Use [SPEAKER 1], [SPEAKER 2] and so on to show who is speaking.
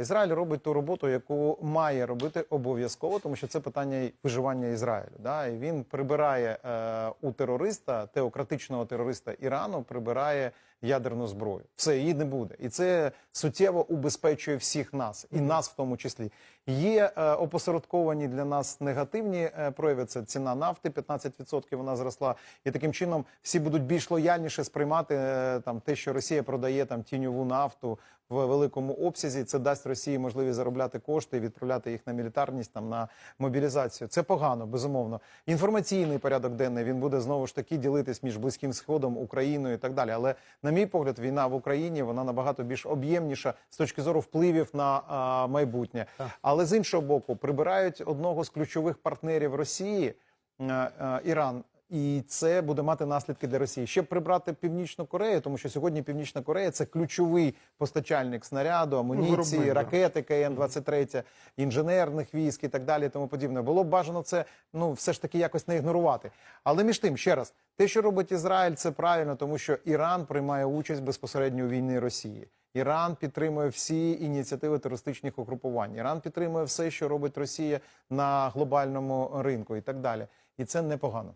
[SPEAKER 1] Ізраїль робить ту роботу, яку має робити обов'язково, тому що це питання виживання Ізраїлю. Да? І він прибирає е, у терориста, теократичного терориста Ірану, прибирає ядерну зброю. Все, її не буде. І це суттєво убезпечує всіх нас, і нас в тому числі. Є е, опосередковані для нас негативні е, прояви. Це ціна нафти, 15% вона зросла. І таким чином всі будуть більш лояльніше сприймати е, там те, що Росія продає там тіньову нафту в великому обсязі. Це дасть Росії можливість заробляти кошти і відправляти їх на мілітарність, там на мобілізацію. Це погано, безумовно. Інформаційний порядок денний він буде знову ж таки ділитись між близьким сходом, Україною і так далі. Але на мій погляд, війна в Україні вона набагато більш об'ємніша з точки зору впливів на а, майбутнє. Але з іншого боку, прибирають одного з ключових партнерів Росії е, е, Іран. І це буде мати наслідки для Росії. Ще прибрати Північну Корею, тому що сьогодні Північна Корея це ключовий постачальник снаряду, амуніції, ракети КН-23, інженерних військ і так далі. і Тому подібне. Було б бажано це ну все ж таки якось не ігнорувати. Але між тим, ще раз, те, що робить Ізраїль, це правильно, тому що Іран приймає участь безпосередньо у війні Росії. Іран підтримує всі ініціативи терористичних угрупувань. Іран підтримує все, що робить Росія на глобальному ринку, і так далі. І це непогано.